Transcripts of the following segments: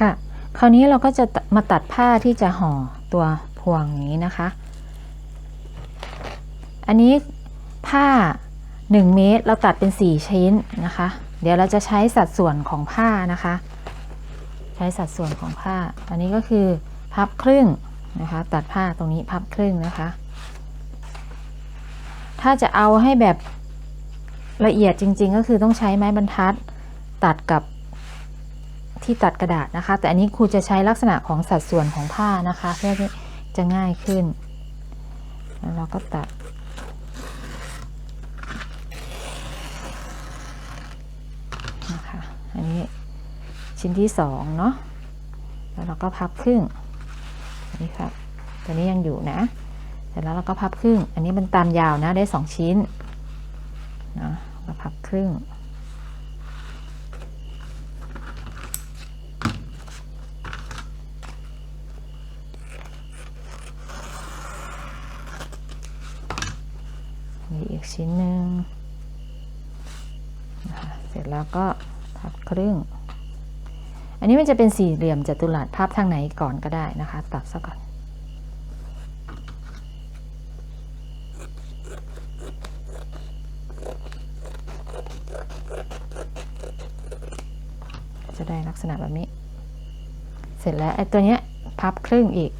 ค่ะ คราวนี้เราก็จะมาตัดผ้าที่จะห่อตัวพวงนี้นะคะ อันนี้ผ้า 1 เมตรเราตัดเป็น 4 ชิ้นนะคะ เดี๋ยวเราจะใช้สัดส่วนของผ้านะคะ ใช้สัดส่วนของผ้า อันนี้ก็คือพับครึ่งนะคะ ตัดผ้าตรงนี้พับครึ่งนะคะ ถ้าจะเอาให้แบบละเอียดจริง ๆ ก็คือต้องใช้ไม้บรรทัด ตัดกับ ที่ตัดกระดาษนะคะ แต่อันนี้ครูจะใช้ลักษณะของสัดส่วนของผ้านะคะ เพื่อที่จะง่ายขึ้น แล้วเราก็ตัด นะคะ อันนี้ชิ้นที่สองเนาะ แล้วเราก็พับครึ่ง อันนี้ครับ ตัวนี้ยังอยู่นะ เสร็จแล้วเราก็พับครึ่ง อันนี้มันตามยาวนะได้สองชิ้นนะเราพับครึ่ง กชิ้นหนึ่งเสร็จแล้วก็พับครึ่ง อันนี้มันจะเป็นสี่เหลี่ยมจัตุรัสพับทางไหนก่อนก็ได้นะคะ ตัดซะก่อน จะได้ลักษณะแบบนี้ เสร็จแล้วไอ้ตัวเนี้ยพับครึ่งอีก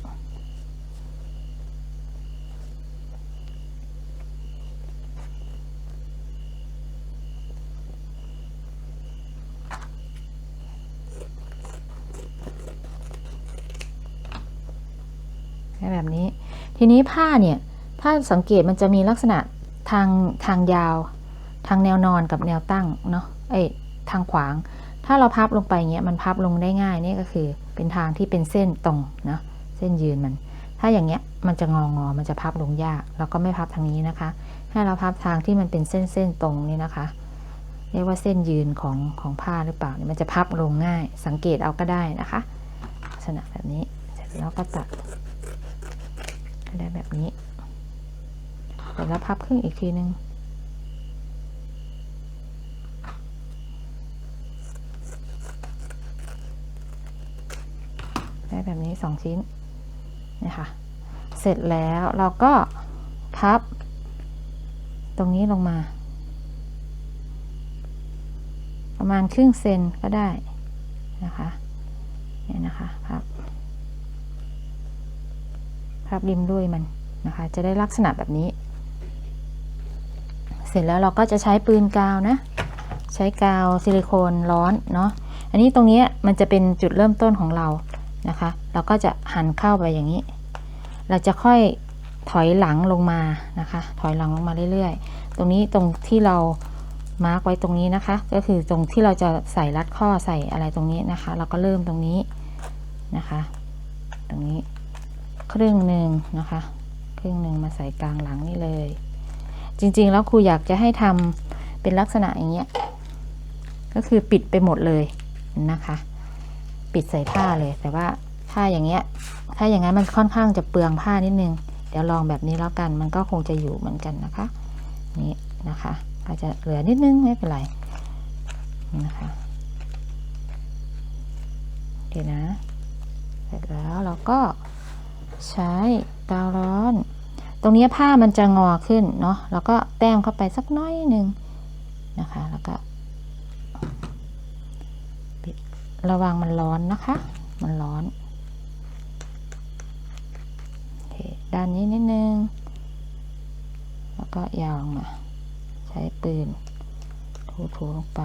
แบบนี้ ทีนี้ผ้าเนี่ย ถ้าสังเกตมันจะมีลักษณะทางทางยาว ทางแนวนอนกับแนวตั้งเนาะ เอ้ยทางขวาง ถ้าเราพับลงไปเงี้ยมันพับลงได้ง่ายนี่ก็คือ เป็นทางที่เป็นเส้นตรงเนาะเส้นยืนมัน ถ้าอย่างเงี้ยมันจะงองอมันจะพับลงยากเราก็ไม่พับทางนี้นะคะ ให้เราพับทางที่มันเป็นเส้นเส้นตรงนี่นะคะเรียกว่าเส้นยืนของของผ้าหรือเปล่าเนี่ยมันจะพับลงง่าย สังเกตเอาก็ได้นะคะลักษณะแบบนี้เสร็จแล้วก็ตัด ได้แบบนี้เสร็จแล้วพับครึ่งอีกทีนึงได้แบบนี้สองชิ้นนะคะเสร็จแล้วเราก็พับ ตรงนี้ลงมา ประมาณครึ่งเซนก็ได้นะคะเนี่ยนะคะพับ พับริมด้วยมันนะคะ จะได้ลักษณะแบบนี้ เสร็จแล้วเราก็จะใช้ปืนกาวนะ ใช้กาวซิลิโคนร้อนเนาะ อันนี้ตรงนี้มันจะเป็นจุดเริ่มต้นของเรานะคะ เราก็จะหันเข้าไปอย่างนี้ เราจะค่อยถอยหลังลงมานะคะ ถอยหลังลงมาเรื่อยๆ ตรงนี้ตรงที่เรามาร์กไว้ตรงนี้นะคะ ก็คือตรงที่เราจะใส่รัดข้อใส่อะไรตรงนี้นะคะ เราก็เริ่มตรงนี้นะคะ ตรงนี้ ครึ่งหนึ่งนะคะ ครึ่งหนึ่งมาใส่กลางหลังนี่เลย จริงๆแล้วครูอยากจะให้ทำเป็นลักษณะอย่างเงี้ย ก็คือปิดไปหมดเลยนะคะ ปิดใส่ผ้าเลย แต่ว่าถ้าอย่างเงี้ย ถ้าอย่างนั้นมันค่อนข้างจะเปลืองผ้านิดนึง เดี๋ยวลองแบบนี้แล้วกัน มันก็คงจะอยู่เหมือนกันนะคะ นี่นะคะ อาจจะเหลือนิดนึงไม่เป็นไรนี่นะคะโอเคนะ เสร็จแล้วเราก็ ใช้การ้อน ตรงนี้ผ้ามันจะงอขึ้นเนาะแล้วก็แต้มเข้าไปสักน้อยหนึ่งนะคะ แล้วก็ปิดระวังมันร้อนนะคะ มันร้อนเคด้านนี้นิดนึง แล้วก็ยาวลงมา ใช้ปืนถูๆลงไป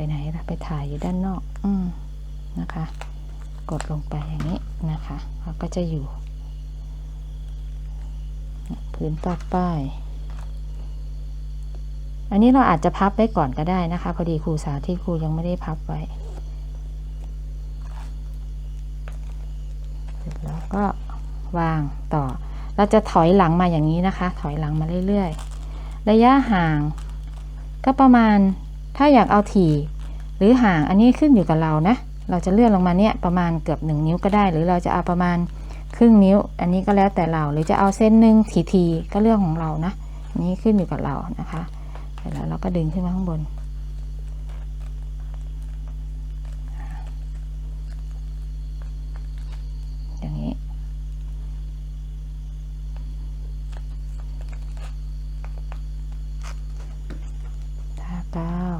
ไปไหนล่ะ ไปถ่ายอยู่ด้านนอก อืมนะคะ กดลงไปอย่างนี้นะคะเราก็จะอยู่ พื้นต่อไป อันนี้เราอาจจะพับไว้ก่อนก็ได้นะคะ พอดีครูสาที่ครูยังไม่ได้พับไว้เสร็จแล้วก็วางต่อ เราจะถอยหลังมาอย่างนี้นะคะ ถอยหลังมาเรื่อยๆ ระยะห่างก็ประมาณ ถ้าอยากเอาถี่หรือห่างอันนี้ขึ้นอยู่กับเรานะ เราจะเลื่อนลงมาเนี่ยประมาณเกือบหนึ่งนิ้วก็ได้ หรือเราจะเอาประมาณครึ่งนิ้ว อันนี้ก็แล้วแต่เรา หรือจะเอาเส้นหนึ่งทีทีก็เรื่องของเรานะ อันนี้ขึ้นอยู่กับเรานะคะ เสร็จแล้วเราก็ดึงขึ้นมาข้างบน อย่างนี้ ทากาว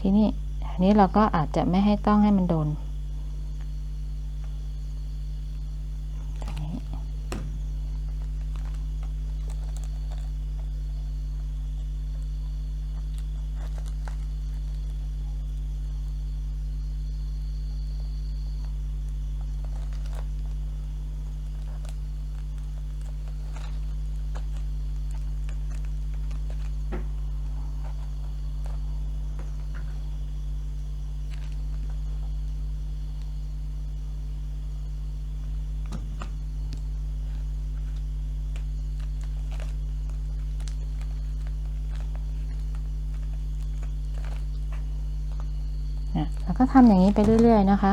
ที่นี่อันนี้เราก็อาจจะไม่ให้ต้องให้มันโดน แล้วก็ทำอย่างนี้ไปเรื่อย ๆ นะคะ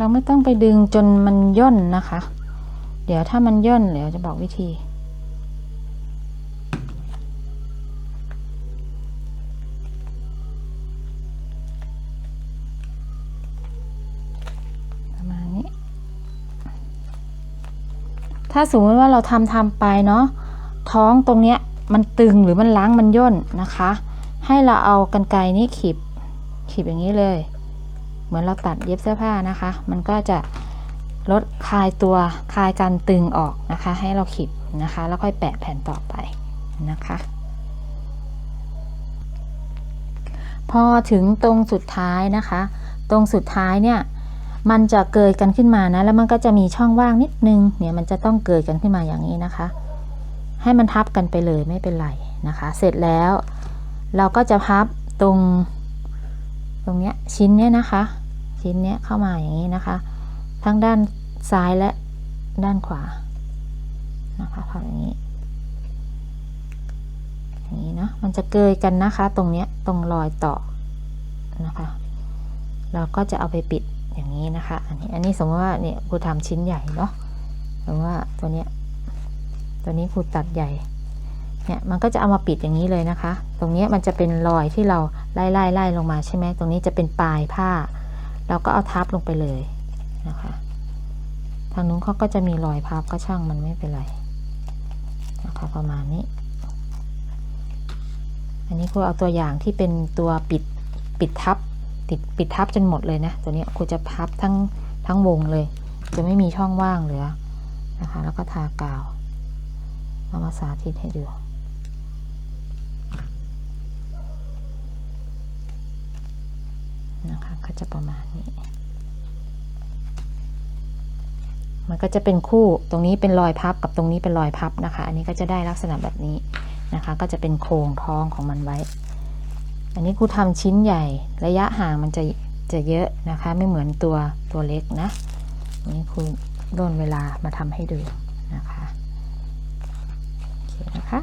เราไม่ต้องไปดึงจนมันย่นนะคะ เดี๋ยวถ้ามันย่นเดี๋ยวจะบอกวิธี ประมาณนี้ ถ้าสมมติว่าเราทำทำไปเนาะท้องตรงเนี้ยมันตึงหรือมันล้างมันย่นนะคะ ให้เราเอากันไกรนี้ขีบขีบอย่างนี้เลย เหมือนเราตัดเย็บเสื้อผ้านะคะ มันก็จะลดคลายตัวคลายการตึงออกนะคะ ให้เราขีบนะคะ แล้วค่อยแปะแผ่นต่อไปนะคะ พอถึงตรงสุดท้ายนะคะ ตรงสุดท้ายเนี่ยมันจะเกิดกันขึ้นมานะ แล้วมันก็จะมีช่องว่างนิดนึงเนี่ยมันจะต้องเกิดกันขึ้นมาอย่างนี้นะคะ ให้มันทับกันไปเลยไม่เป็นไรนะคะ เสร็จแล้ว เราก็จะพับตรงตรงเนี้ยชิ้นเนี้ยนะคะ ชิ้นเนี้ยเข้ามาอย่างนี้นะคะ ทั้งด้านซ้ายและด้านขวานะคะพับอย่างนี้อย่างนี้เนาะมันจะเกยกันนะคะตรงเนี้ยตรงรอยต่อนะคะ เราก็จะเอาไปปิดอย่างนี้นะคะ อันนี้อันนี้สมมติว่าเนี่ยครูทำชิ้นใหญ่เนาะสมมติว่าตัวเนี้ยตัวนี้ครูตัดใหญ่เนี่ยมันก็จะเอามาปิดอย่างนี้เลยนะคะ ตรงนี้มันจะเป็นรอยที่เราไล่ไล่ไล่ลงมาใช่ไหมตรงนี้จะเป็นปลายผ้า เราก็เอาทับลงไปเลยนะคะ ทางนู้นเขาก็จะมีรอยพับก็ช่างมันไม่เป็นไรนะคะประมาณนี้ อันนี้ครูเอาตัวอย่างที่เป็นตัวปิดปิดทับติดปิดทับจนหมดเลยนะ ตัวนี้ครูจะพับทั้งทั้งวงเลย จะไม่มีช่องว่างเหลือนะคะ แล้วก็ทากาวเอามาสาธิตให้ดู นะคะ ก็จะประมาณนี้ มันก็จะเป็นคู่ตรงนี้เป็นรอยพับกับตรงนี้เป็นรอยพับนะคะ อันนี้ก็จะได้ลักษณะแบบนี้นะคะ ก็จะเป็นโครงท้องของมันไว้ อันนี้ครูทำชิ้นใหญ่ ระยะห่างมันจะจะเยอะนะคะ ไม่เหมือนตัวตัวเล็กนะนนี้ครูร่นเวลามาทำให้ดูนะคะโอเคนะคะ